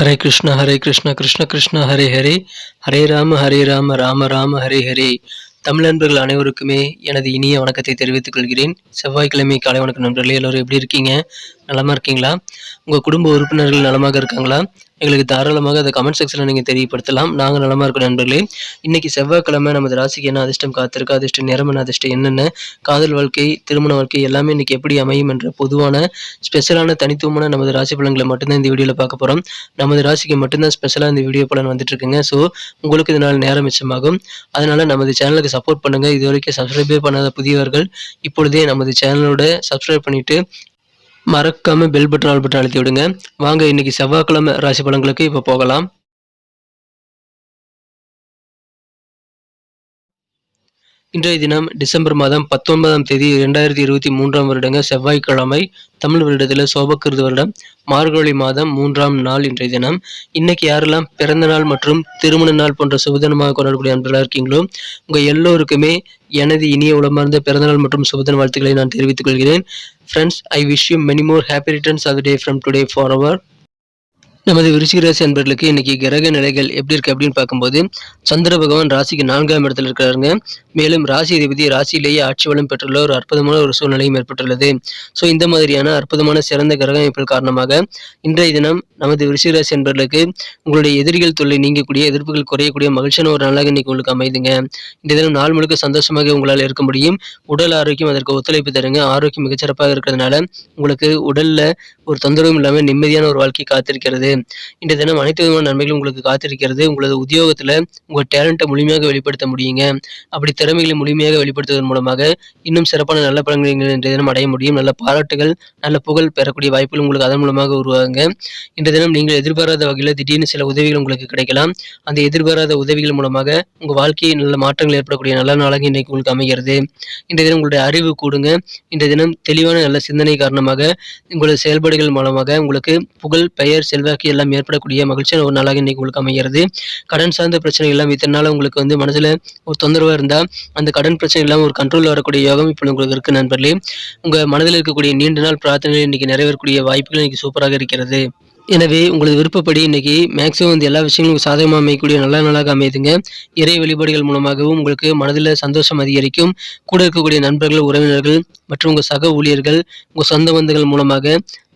ஹரே கிருஷ்ண ஹரே கிருஷ்ண கிருஷ்ண கிருஷ்ண ஹரே ஹரே. ஹரே ராம ஹரே ராம ராம ராம ஹரே ஹரே. தமிழ் நண்பர்கள் அனைவருக்குமே எனது இனிய வணக்கத்தை தெரிவித்துக் கொள்கிறேன். செவ்வாய்க்கிழமை காலை வணக்கம் நண்பர்களே எல்லோரும் எப்படி இருக்கீங்க? நலமாக இருக்கீங்களா? உங்கள் குடும்ப உறுப்பினர்கள் நலமாக இருக்காங்களா? எங்களுக்கு தாராளமாக அதை கமெண்ட் செக்ஷனில் நீங்கள் தெரியப்படுத்தலாம். நாங்கள் நலமாக இருக்கோம் நண்பர்களே. இன்னைக்கு செவ்வாய்க்கிழமை நமது ராசிக்கு என்ன அதிர்ஷ்டம் காத்திருக்கு? அதிர்ஷ்டம் நிறம் என்ன? அதிர்ஷ்டம் என்னென்ன? காதல் வாழ்க்கை திருமண வாழ்க்கை எல்லாமே இன்னைக்கு எப்படி அமையும் என்ற பொதுவான ஸ்பெஷலான தனித்துவமான நமது ராசி பலன்களை மட்டும்தான் இந்த வீடியோவில் பார்க்க போகிறோம் நமது ராசிக்கு மட்டும்தான் ஸ்பெஷலாக இந்த வீடியோ பலன் வந்துட்டு இருக்குங்க. ஸோ உங்களுக்கு இதனால் நேரம் மிச்சமாகும். அதனால நமது சேனலுக்கு சப்போர்ட் பண்ணுங்க. இது வரைக்கும் சப்ஸ்கிரைபே பண்ணாத புதியவர்கள் இப்பொழுதே நமது சேனலோட சப்ஸ்கிரைப் பண்ணிட்டு மறக்காமல் பெல் பட்டன் ஆல் பட்டன் அழுத்தி விடுங்க. வாங்க இன்றைக்கி செவ்வாய்க்கிழமை ராசி பலன்களுக்கு இப்போ போகலாம். இன்றைய தினம் டிசம்பர் மாதம் பத்தொன்பதாம் தேதி இரண்டாயிரத்தி இருபத்தி மூன்றாம் வருடங்க செவ்வாய்க்கிழமை தமிழ் வருடத்தில் சோபக்கிருது வருடம். மார்கழி மாதம் மூன்றாம் நாள் இன்றைய தினம். இன்னைக்கு யாரெல்லாம் பிறந்த நாள் மற்றும் திருமண நாள் போன்ற சுபதினமாக கொண்டாடக்கூடிய அன்பர்களாக இருக்கீங்களோ உங்கள் எல்லோருக்குமே எனது இனிய உளமார்ந்த பிறந்தநாள் மற்றும் சுபதின வாழ்த்துக்களை நான் தெரிவித்துக் கொள்கிறேன். Friends I wish you many more happy returns of day from today for அவர் நமது விருச்சிக ராசி அன்பர்களுக்கு இன்னைக்கு கிரக நிலைகள் எப்படி இருக்கு அப்படின்னு பார்க்கும்போது சந்திர பகவான் ராசிக்கு நான்காம் இடத்துல இருக்கிறாருங்க மேலும் ராசி அதிபதி ராசியிலேயே ஆட்சி வளம் பெற்றுள்ள ஒரு அற்புதமான ஒரு சூழ்நிலையும் ஏற்பட்டுள்ளது. ஸோ இந்த மாதிரியான அற்புதமான சிறந்த கிரக அமைப்புகள் காரணமாக இன்றைய தினம் நமது விருச்சிக ராசி அன்பர்களுக்கு உங்களுடைய எதிரிகள் தொல்லை நீங்கக்கூடிய எதிர்ப்புகள் குறையக்கூடிய மகிழ்ச்சியான ஒரு நாளாக இன்னைக்கு உங்களுக்கு அமைதுங்க. இந்த தினம் நாள் முழுக்க சந்தோஷமாக உங்களால் இருக்க முடியும். உடல் ஆரோக்கியம் அதற்கு ஒத்துழைப்பு தருங்க. ஆரோக்கியம் மிகச்சிறப்பாக இருக்கிறதுனால உங்களுக்கு உடல்ல ஒரு தொந்தரவும் இல்லாமல் நிம்மதியான ஒரு வாழ்க்கை காத்திருக்கிறது. இன்றைய தினம் அனைத்து விதமான நன்மைகளும் உங்களுக்கு காத்திருக்கிறது. உங்களது உத்தியோகத்தில் உங்கள் டேலண்ட்டை முழுமையாக வெளிப்படுத்த முடியுங்க. அப்படி திறமைகளை முழுமையாக வெளிப்படுத்துவதன் மூலமாக இன்னும் சிறப்பான நல்ல பலன்களை இன்றைய தினம் அடைய முடியும். நல்ல பாராட்டுகள் நல்ல புகழ் பெறக்கூடிய வாய்ப்புகள் உங்களுக்கு அதன் மூலமாக உருவாகுங்க. இன்றைய தினம் நீங்கள் எதிர்பாராத வகையில் திடீர்னு சில உதவிகள் உங்களுக்கு கிடைக்கலாம். அந்த எதிர்பாராத உதவிகள் மூலமாக உங்கள் வாழ்க்கையை நல்ல மாற்றங்கள் ஏற்படக்கூடிய நல்ல நாளாக இன்றைக்கு உங்களுக்கு அமைகிறது. இன்றைய தினம் உங்களுடைய அறிவு கூடுங்க. இன்றைய தினம் தெளிவான நல்ல சிந்தனை காரணமாக உங்களது செயல்பாடுகள் மூலமாக உங்களுக்கு புகழ் பெயர் செல்வாக்கு எல்லாம் ஏற்படக்கூடிய மகிழ்ச்சியான ஒரு நாளாக இன்னைக்கு உங்களுக்கு அமைகிறது. கடன் சார்ந்த பிரச்சனை எல்லாம் இத்தனை நாள் உங்களுக்கு வந்து மனசுல ஒரு தொந்தரவா இருந்தா அந்த கடன் பிரச்சனை எல்லாம் ஒரு கண்ட்ரோல் வரக்கூடிய யோகம் இப்போ உங்களுக்கு இருக்கு நண்பர்களே. உங்க மனதில் இருக்கக்கூடிய நீண்ட நாள் பிரார்த்தனை இன்னைக்கு நிறைவேறக்கூடிய வாய்ப்புகள் இன்னைக்கு சூப்பராக இருக்கிறது. எனவே உங்களது விருப்பப்படி இன்னைக்கு மேக்ஸிமம் வந்து எல்லா விஷயங்களும் சாதகமாக அமையக்கூடிய நல்ல நாளாக அமையுதுங்க இறை வழிபாடுகள் மூலமாகவும் உங்களுக்கு மனதில் சந்தோஷம் அதிகரிக்கும். கூட இருக்கக்கூடிய நண்பர்கள் உறவினர்கள் மற்றும் உங்கள் சக ஊழியர்கள் உங்கள் சொந்த பந்துகள் மூலமாக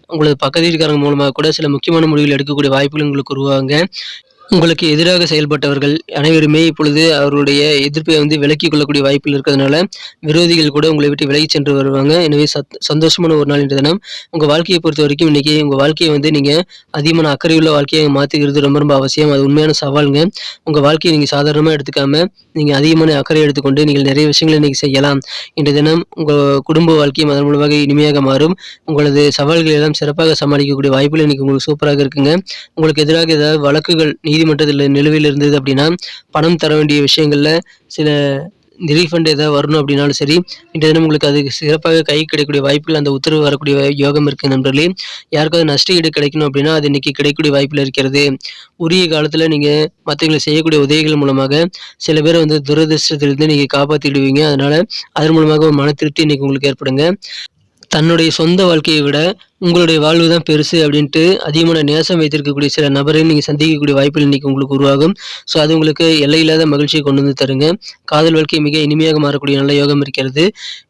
உங்களது பக்கத்து வீட்டுக்காரங்க மூலமாக கூட சில முக்கியமான முடிவுகள் எடுக்கக்கூடிய வாய்ப்புகள் உங்களுக்கு உருவாங்க உங்களுக்கு எதிராக செயல்பட்டவர்கள் அனைவருமே இப்பொழுது அவருடைய எதிர்ப்பை வந்து விலக்கிக் கொள்ளக்கூடிய வாய்ப்பில் இருக்கிறதுனால விரோதிகள் கூட உங்களை விட்டு விலகி சென்று வருவாங்க. எனவே சந்தோஷமான ஒரு நாள் இன்றைய தினம். உங்கள் வாழ்க்கையை பொறுத்த வரைக்கும் இன்னைக்கு உங்கள் வாழ்க்கையை வந்து நீங்கள் அதிகமான அக்கறையுள்ள வாழ்க்கையை மாற்றிக்கிறது ரொம்ப ரொம்ப அவசியம். அது உண்மையான சவாலுங்க. உங்கள் வாழ்க்கையை நீங்கள் சாதாரணமாக எடுத்துக்காம நீங்கள் அதிகமான அக்கறை எடுத்துக்கொண்டு நீங்கள் நிறைய விஷயங்களை இன்றைக்கி செய்யலாம். இன்றைய தினம் உங்கள் குடும்ப வாழ்க்கையும் அதன் மூலமாக இனிமையாக மாறும். உங்களது சவால்களை எல்லாம் சிறப்பாக சமாளிக்கக்கூடிய வாய்ப்புகள் இன்னைக்கு உங்களுக்கு சூப்பராக இருக்குங்க. உங்களுக்கு எதிராக ஏதாவது வழக்குகள் நீதிமன்றத்தில் நிலுவையில் இருந்தது அப்படின்னா பணம் தர வேண்டிய விஷயங்களில் சில ரீஃபண்ட் ஏதாவது வரணும் அப்படின்னாலும் சரி இன்றைய தினம் உங்களுக்கு அது சிறப்பாக கை கிடைக்கக்கூடிய வாய்ப்புகள் அந்த உத்தரவு வரக்கூடிய யோகம் இருக்கு நண்பர்களே. யாருக்காவது நஷ்ட ஈடு கிடைக்கணும் அப்படின்னா அது இன்னைக்கு கிடைக்கக்கூடிய வாய்ப்பில் இருக்கிறது. உரிய காலத்தில் நீங்கள் மற்றவங்களை செய்யக்கூடிய உதவிகள் மூலமாக சில பேரை வந்து துரதிருஷ்டத்திலிருந்து நீங்கள் காப்பாற்றிடுவீங்க அதனால் அதன் மூலமாக ஒரு மன திருப்தி இன்னைக்கு உங்களுக்கு ஏற்படுங்க. தன்னுடைய சொந்த வாழ்க்கையை விட உங்களுடைய வாழ்வு தான் பெருசு அப்படின்ட்டு அதிகமான நேசம் வைத்திருக்கக்கூடிய சில நபரை நீங்கள் சந்திக்கக்கூடிய வாய்ப்புகள் இன்றைக்கி உங்களுக்கு உருவாகும். ஸோ அது உங்களுக்கு எல்லையில்லாத மகிழ்ச்சியை கொண்டு வந்து தருங்க. காதல் வாழ்க்கை மிக இனிமையாக மாறக்கூடிய நல்ல யோகம் இருக்கிறது.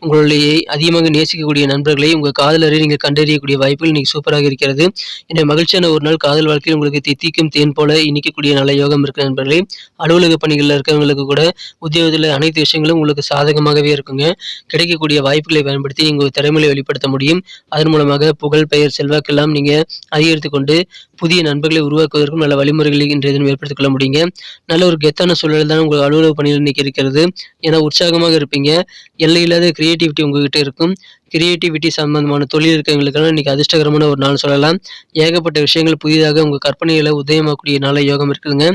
உங்களுடைய அதிகமாக நேசிக்கக்கூடிய நண்பர்களை உங்கள் காதலரை நீங்கள் கண்டறியக்கூடிய வாய்ப்புகள் இன்றைக்கி சூப்பராக இருக்கிறது. எனவே மகிழ்ச்சியான ஒரு நாள் காதல் வாழ்க்கையில் உங்களுக்கு தித்திக்கும் தேன் போல இனிக்கக்கூடிய நல்ல யோகம் இருக்கிற நண்பர்களே அலுவலக பணிகளில் இருக்கிறவங்களுக்கு கூட உத்தியோகத்தில் அனைத்து விஷயங்களும் உங்களுக்கு சாதகமாகவே இருக்குங்க. கிடைக்கக்கூடிய வாய்ப்புகளை பயன்படுத்தி உங்கள் திறமையை வெளிப்படுத்த முடியும். அதன் மூலமாக புகழ் பெயர் செல்வாக்கெல்லாம் நீங்கள் அதிகரித்து கொண்டு புதிய நண்பர்களை உருவாக்குவதற்கும் நல்ல வழிமுறைகளை இன்றைய தினம் ஏற்படுத்திக் கொள்ள முடியுங்க. நல்ல ஒரு கெத்தான சூழல் தான் உங்கள் அலுவலக பணியில் இன்னைக்கு இருக்கிறது. ஏன்னா உற்சாகமாக இருப்பீங்க. எல்லையில்லாத கிரியேட்டிவிட்டி உங்ககிட்ட இருக்கும். கிரியேட்டிவிட்டி சம்பந்தமான தொழில் இருக்கவங்களுக்கெல்லாம் இன்னைக்கு அதிர்ஷ்டகரமான ஒரு நாள் சொல்லலாம். ஏகப்பட்ட விஷயங்கள் புதிதாக உங்கள் கற்பனைகளை உதயமாகக்கூடிய நாள யோகம் இருக்குதுங்க.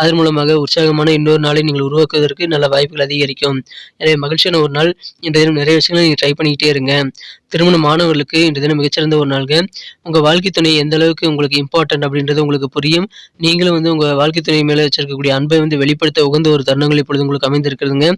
அதன் மூலமாக உற்சாகமான இன்னொரு நாளை நீங்கள் உருவாக்குவதற்கு நல்ல வாய்ப்புகள் அதிகரிக்கும். எனவே மகிழ்ச்சியான ஒரு நாள். இன்றைய தினம் நிறைய விஷயங்களை நீங்கள் ட்ரை பண்ணிக்கிட்டே இருங்க. திருமண மாணவர்களுக்கு இன்றைய தினம் மிகச்சிறந்த ஒரு நாள்ங்க. உங்கள் வாழ்க்கை துணை எந்த அளவுக்கு உங்களுக்கு இம்பார்ட்டன்ட் அப்படின்றது உங்களுக்கு புரியும். நீங்களும் வந்து உங்கள் வாழ்க்கை துணை மேலே வச்சிருக்கக்கூடிய அன்பை வந்து வெளிப்படுத்த உகந்த ஒரு தருணங்கள் இப்பொழுது உங்களுக்கு அமைந்திருக்கிறதுங்க.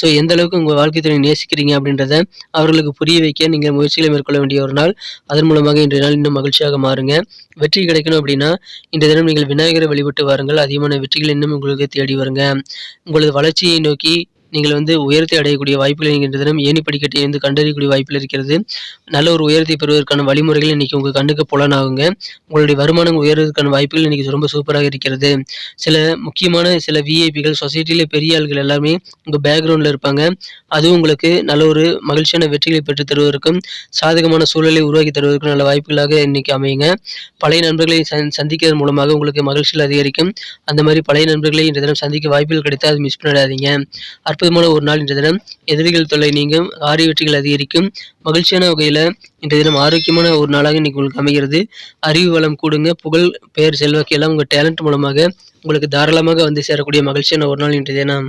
ஸோ எந்த அளவுக்கு உங்கள் வாழ்க்கை துணை நேசிக்கிறீங்க அப்படின்றத அவர்களுக்கு புரிய வைக்க நீங்கள் முயற்சிகளை மேற்கொள்ள வேண்டிய ஒரு நாள். அதன் மூலமாக இன்றைய நாள் இன்னும் மகிழ்ச்சியாக மாறுங்க. வெற்றி கிடைக்கணும் அப்படின்னா இந்த தினம் நீங்கள் விநாயகரை வழிபட்டு வாருங்கள். அதிகமான வெற்றிகள் இன்னும் உங்களுக்கு தேடி வருங்க. உங்களது வளர்ச்சியை நோக்கி நீங்கள் வந்து உயரத்தை அடையக்கூடிய வாய்ப்புகள் என்கின்ற தினம் ஏணி படிக்கட்டை வந்து கண்டறியக்கூடிய வாய்ப்பில் இருக்கிறது. நல்ல ஒரு உயரத்தை பெறுவதற்கான வழிமுறைகள் இன்றைக்கி உங்கள் கண்ணுக்கு புலனாகுங்க. உங்களுடைய வருமானம் உயர்வதற்கான வாய்ப்புகள் இன்றைக்கி ரொம்ப சூப்பராக இருக்கிறது. சில முக்கியமான சில விஐபிகள் சொசைட்டியில் பெரிய ஆள்கள் எல்லாமே உங்கள் பேக்ரவுண்டில் இருப்பாங்க. அதுவும் உங்களுக்கு நல்ல ஒரு மகிழ்ச்சியான வெற்றிகளை பெற்றுத் தருவதற்கும் சாதகமான சூழலை உருவாக்கி தருவதற்கும் நல்ல வாய்ப்புகளாக இன்னைக்கு அமையுங்க. பழைய நண்பர்களை சந் சந்திக்கிறதன் மூலமாக உங்களுக்கு மகிழ்ச்சிகள் அதிகரிக்கும். அந்த மாதிரி பழைய நண்பர்களை இன்றைய தினம் சந்திக்க வாய்ப்புகள் கிடைத்தால் அது மிஸ் பண்ணிடாதீங்க அற்புதமான ஒரு நாள் இன்றைய தினம். எதிரிகள் தொல்லை நீங்கும் ஆரிய வெற்றிகள் அதிகரிக்கும். மகிழ்ச்சியான வகையில் இன்றைய தினம் ஆரோக்கியமான ஒரு நாளாக இன்னைக்கு உங்களுக்கு அமைகிறது. அறிவு வளம் கூடுங்க. புகழ் பெயர் செல்வாக்கு எல்லாம் உங்கள் டேலண்ட் மூலமாக உங்களுக்கு தாராளமாக வந்து சேரக்கூடிய மகிழ்ச்சியான ஒரு நாள் இன்றைய தினம்.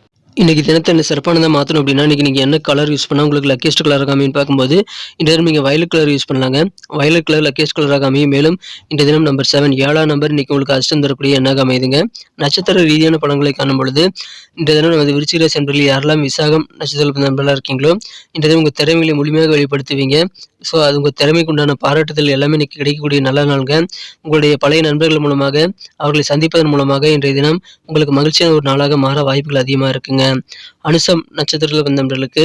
இன்றைக்கி தினத்தை என்ன சிறப்பானதாக மாற்றணும் அப்படின்னா இன்னைக்கு நீங்கள் என்ன கலர் யூஸ் பண்ணால் உங்களுக்கு லக்கேஸ்ட் கலராக அமையும் பார்க்கும்போது இந்த தினம் நீங்கள் வயலட் கலர் யூஸ் பண்ணலாங்க. வயலட் கலர் லக்கேஸ்ட் கலராக அமையும். மேலும் இந்த தினம் நம்பர் செவன் ஏழாம் நம்பர் இன்றைக்கி உங்களுக்கு அதிர்ஷ்டம் தரக்கூடிய எண்ணாக அமையுதுங்க. நட்சத்திர ரீதியான படங்களை காணும் பொழுது இந்த தினம் நமது விருச்சிக சென்றலில் யாரெல்லாம் விசாகம் நட்சத்திர நண்பர்களாக இருக்கீங்களோ இந்த தினம் உங்கள் திறமைகளை முழுமையாக வெளிப்படுத்துவீங்க. ஸோ அது உங்கள் திறமைக்கு உண்டான பாராட்டுதல் எல்லாமே இன்றைக்கி கிடைக்கக்கூடிய நல்ல நாளுங்க. உங்களுடைய பழைய நண்பர்கள் மூலமாக அவர்களை சந்திப்பதன் மூலமாக இன்றைய தினம் உங்களுக்கு மகிழ்ச்சியான ஒரு நாளாக மாற வாய்ப்புகள் அதிகமாக இருக்குங்க. அனுசம் நட்சத்திரத்தில் வந்தவர்களுக்கு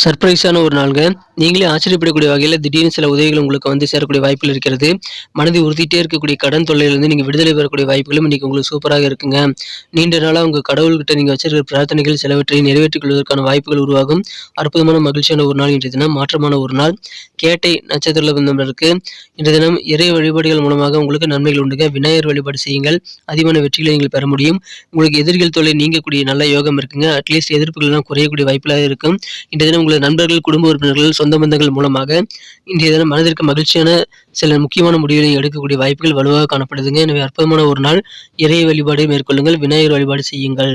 சர்ப்ரைஸான ஒரு நாள்ங்க. நீங்களே ஆச்சரியப்படக்கூடிய வகையில் திடீர்னு சில உதவிகள் உங்களுக்கு வந்து சேரக்கூடிய வாய்ப்புகள் இருக்கிறது. மனதை உறுத்திட்டே இருக்கக்கூடிய கடன் தொல்லையிலிருந்து நீங்கள் விடுதலை பெறக்கூடிய வாய்ப்புகளும் இன்றைக்கி உங்களுக்கு சூப்பராக இருக்குங்க. நீண்ட நாளாக உங்கள் கடவுள்கிட்ட நீங்கள் வச்சிருக்கிற பிரார்த்தனைகள் சிலவற்றை நிறைவேற்றிக் கொள்வதற்கான வாய்ப்புகள் உருவாகும். அற்புதமான மகிழ்ச்சியான ஒரு நாள் இன்றைய தினம். மாற்றமான ஒரு நாள். கேட்டை நட்சத்திர வந்தவர்களுக்கு இன்றைய தினம் இறை வழிபாடுகள் மூலமாக உங்களுக்கு நன்மைகள் உண்டுங்க. விநாயகர் வழிபாடு செய்யுங்கள். அதிகமான வெற்றிகளை நீங்கள் பெற முடியும். உங்களுக்கு எதிர்கள் தொல்லை நீங்கக்கூடிய நல்ல யோகம் இருக்குங்க. அட்லீஸ்ட் எதிர்ப்புகள் எல்லாம் குறையக்கூடிய வாய்ப்புகளாக இருக்கும். இன்றைய தினம் உங்களது நண்பர்கள் குடும்ப உறுப்பினர்கள் சொந்த பந்தங்கள் மூலமாக இன்றைய தினம் மனதிற்கு மகிழ்ச்சியான சில முக்கியமான முடிவுகளை எடுக்கக்கூடிய வாய்ப்புகள் வலுவாக காணப்படுதுங்க. எனவே அற்புதமான ஒரு நாள். இறை வழிபாடு மேற்கொள்ளுங்கள். விநாயகர் வழிபாடு செய்யுங்கள்.